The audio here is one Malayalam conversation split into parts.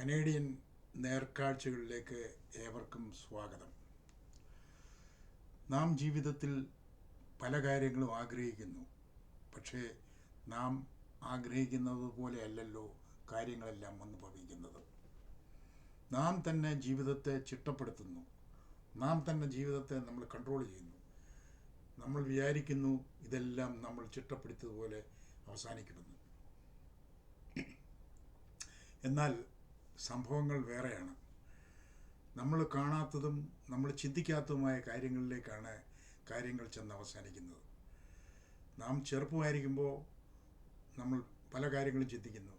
കനേഡിയൻ നേർക്കാഴ്ചകളിലേക്ക് ഏവർക്കും സ്വാഗതം. നാം ജീവിതത്തിൽ പല കാര്യങ്ങളും ആഗ്രഹിക്കുന്നു. പക്ഷേ നാം ആഗ്രഹിക്കുന്നത് പോലെ അല്ലല്ലോ കാര്യങ്ങളെല്ലാം വന്നു ഭവിക്കുന്നത്. നാം തന്നെ ജീവിതത്തെ ചിട്ടപ്പെടുത്തുന്നു. നാം തന്നെ ജീവിതത്തെ നമ്മൾ കൺട്രോൾ ചെയ്യുന്നു. നമ്മൾ വിചാരിക്കുന്നു ഇതെല്ലാം നമ്മൾ ചിട്ടപ്പെടുത്തിയതുപോലെ അവസാനിക്കുമെന്ന് എന്നാൽ സംഭവങ്ങൾ വേറെയാണ്. നമ്മൾ കാണാത്തതും നമ്മൾ ചിന്തിക്കാത്തതുമായ കാര്യങ്ങളിലേക്കാണ് കാര്യങ്ങൾ ചെന്ന് അവസാനിക്കുന്നത്. നാം ചെറുപ്പമായിരിക്കുമ്പോൾ നമ്മൾ പല കാര്യങ്ങളും ചിന്തിക്കുന്നു.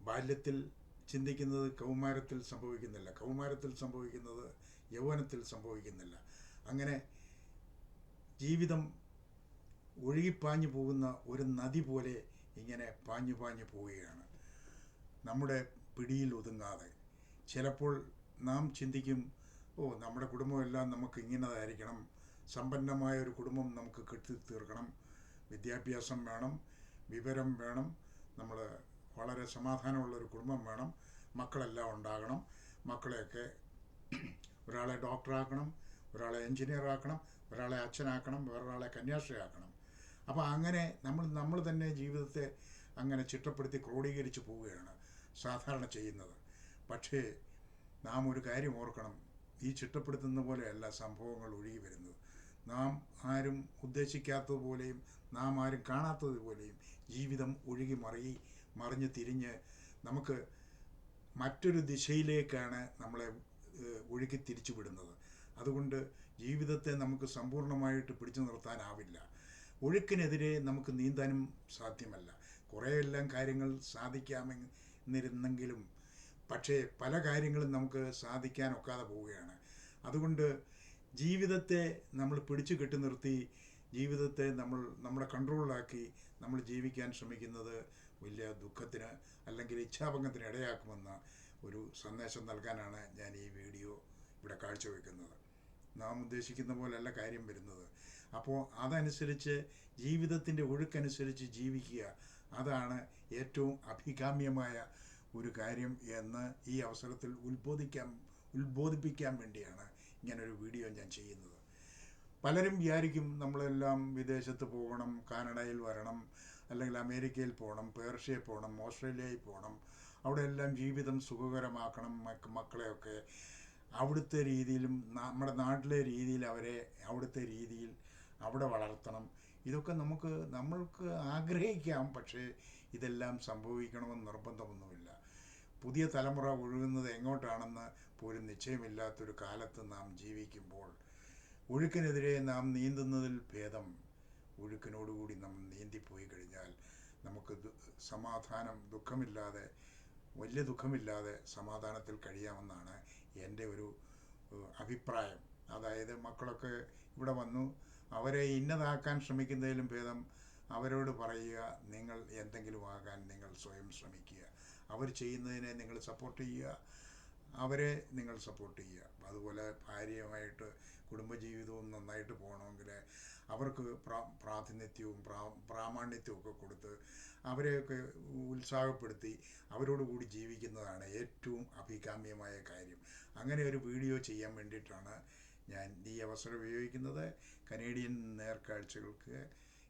ബാല്യത്തിൽ ചിന്തിക്കുന്നത് കൗമാരത്തിൽ സംഭവിക്കുന്നില്ല. കൗമാരത്തിൽ സംഭവിക്കുന്നത് യൗവനത്തിൽ സംഭവിക്കുന്നില്ല. അങ്ങനെ ജീവിതം ഒഴുകിപ്പാഞ്ഞു പോകുന്ന ഒരു നദി പോലെ ഇങ്ങനെ പാഞ്ഞു പാഞ്ഞു പോവുകയാണ്. നമ്മുടെ പിടിയിൽ ഒതുങ്ങാതെ ചിലപ്പോൾ നാം ചിന്തിക്കും ഓ നമ്മുടെ കുടുംബമെല്ലാം നമുക്ക് ഇങ്ങനതായിരിക്കണം. സമ്പന്നമായ ഒരു കുടുംബം നമുക്ക് കെട്ടി തീർക്കണം വിദ്യാഭ്യാസം വേണം വിവരം വേണം നമ്മൾ വളരെ സമാധാനമുള്ള ഒരു കുടുംബം വേണം മക്കളെല്ലാം ഉണ്ടാകണം മക്കളെയൊക്കെ ഒരാളെ ഡോക്ടറാക്കണം ഒരാളെ എഞ്ചിനീയറാക്കണം ഒരാളെ അച്ഛനാക്കണം വേറൊരാളെ കന്യാസ്ത്രീയാക്കണം. അപ്പോൾ അങ്ങനെ നമ്മൾ നമ്മൾ തന്നെ ജീവിതത്തെ അങ്ങനെ ചിട്ടപ്പെടുത്തി ക്രോഡീകരിച്ച് പോവുകയാണ്. സാധാരണ ചെയ്യുന്നത്. പക്ഷേ നാം ഒരു കാര്യം ഓർക്കണം. ഈ ചിട്ടപ്പെടുത്തുന്ന പോലെയല്ല സംഭവങ്ങൾ ഒഴുകി വരുന്നത്. നാം ആരും ഉദ്ദേശിക്കാത്തതുപോലെയും നാം ആരും കാണാത്തതുപോലെയും ജീവിതം ഒഴുകി മറി മറിഞ്ഞ് തിരിഞ്ഞ് നമുക്ക് മറ്റൊരു ദിശയിലേക്കാണ് നമ്മളെ ഒഴുകി തിരിച്ചു വിടുന്നത്. അതുകൊണ്ട് ജീവിതത്തെ നമുക്ക് സമ്പൂർണമായിട്ട് പിടിച്ചു നിർത്താനാവില്ല. ഒഴുക്കിനെതിരെ നമുക്ക് നീന്താനും സാധ്യമല്ല. കുറേയെല്ലാം കാര്യങ്ങൾ സാധിക്കാമെന്നിരുന്നെങ്കിലും പക്ഷേ പല കാര്യങ്ങളും നമുക്ക് സാധിക്കാൻ ഒക്കാതെ പോവുകയാണ്. അതുകൊണ്ട് ജീവിതത്തെ നമ്മൾ പിടിച്ചു കെട്ടി നിർത്തി ജീവിതത്തെ നമ്മൾ നമ്മുടെ കൺട്രോളിലാക്കി നമ്മൾ ജീവിക്കാൻ ശ്രമിക്കുന്നത് വലിയ ദുഃഖത്തിന് അല്ലെങ്കിൽ ഇച്ഛാഭംഗത്തിന് ഇടയാക്കുമെന്ന ഒരു സന്ദേശം നൽകാനാണ് ഞാൻ ഈ വീഡിയോ ഇവിടെ കാഴ്ചവെക്കുന്നത്. നാം ഉദ്ദേശിക്കുന്ന പോലെയല്ല കാര്യം വരുന്നത്. അപ്പോൾ അതനുസരിച്ച് ജീവിതത്തിന്റെ ഒഴുക്കനുസരിച്ച് ജീവിക്കുക അതാണ് ഏറ്റവും അഭികാമ്യമായ ഒരു കാര്യം എന്ന് ഈ അവസരത്തിൽ ഉത്ബോധിക്കാൻ ഉത്ബോധിപ്പിക്കാൻ വേണ്ടിയാണ് ഇങ്ങനൊരു വീഡിയോ ഞാൻ ചെയ്യുന്നത്. പലരും വിചാരിക്കും നമ്മളെല്ലാം വിദേശത്ത് പോകണം കാനഡയിൽ വരണം അല്ലെങ്കിൽ അമേരിക്കയിൽ പോകണം പേർഷ്യയിൽ പോകണം ഓസ്ട്രേലിയയിൽ പോകണം അവിടെ എല്ലാം ജീവിതം സുഖകരമാക്കണം മക്ക- മക്കളെയൊക്കെ. അവിടുത്തെ രീതിയിലും നമ്മുടെ നാട്ടിലെ രീതിയിൽ അവരെ അവിടുത്തെ രീതിയിൽ അവിടെ വളർത്തണം. ഇതൊക്കെ നമുക്ക് നമ്മൾക്ക് ആഗ്രഹിക്കാം പക്ഷേ ഇതെല്ലാം സംഭവിക്കണമെന്ന് നിർബന്ധമൊന്നുമില്ല. പുതിയ തലമുറ ഒഴുകുന്നത് എങ്ങോട്ടാണെന്ന് പോലും നിശ്ചയമില്ലാത്തൊരു കാലത്ത് നാം ജീവിക്കുമ്പോൾ ഒഴുക്കിനെതിരെ നാം നീന്തുന്നതിൽ ഭേദം ഒഴുക്കിനോടുകൂടി നാം നീന്തിപ്പോയി കഴിഞ്ഞാൽ നമുക്ക് സമാധാനം ദുഃഖമില്ലാതെ വലിയ ദുഃഖമില്ലാതെ സമാധാനത്തിൽ കഴിയാമെന്നാണ് എന്റെ ഒരു അഭിപ്രായം. അതായത് മക്കളൊക്കെ ഇവിടെ വന്നു അവരെ ഇന്നതാക്കാൻ ശ്രമിക്കുന്നതിലും ഭേദം അവരോട് പറയുക നിങ്ങൾ എന്തെങ്കിലും ആകാൻ നിങ്ങൾ സ്വയം ശ്രമിക്കുക. അവർ ചെയ്യുന്നതിനെ നിങ്ങൾ സപ്പോർട്ട് ചെയ്യുക. അവരെ നിങ്ങൾ സപ്പോർട്ട് ചെയ്യുക. അതുപോലെ ഭാര്യയുമായിട്ട് കുടുംബജീവിതവും നന്നായിട്ട് പോകണമെങ്കിൽ അവർക്ക് പ്രാ പ്രാതിനിധ്യവും പ്രാ പ്രാമാണ്യത്വവും ഒക്കെ കൊടുത്ത് അവരെയൊക്കെ ഉത്സാഹപ്പെടുത്തി അവരോടുകൂടി ജീവിക്കുന്നതാണ് ഏറ്റവും അഭികാമ്യമായ കാര്യം. അങ്ങനെ ഒരു വീഡിയോ ചെയ്യാൻ വേണ്ടിയിട്ടാണ് ഞാൻ ഈ അവസരം ഉപയോഗിക്കുന്നത് കനേഡിയൻ നേർക്കാഴ്ചകൾക്ക്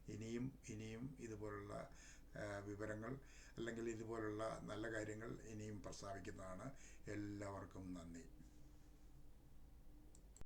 ഇനിയും ഇനിയും ഇതുപോലുള്ള വിവരങ്ങൾ അല്ലെങ്കിൽ ഇതുപോലുള്ള നല്ല കാര്യങ്ങൾ ഇനിയും പ്രസ്താവിക്കുന്നതാണ്. എല്ലാവർക്കും നന്ദി.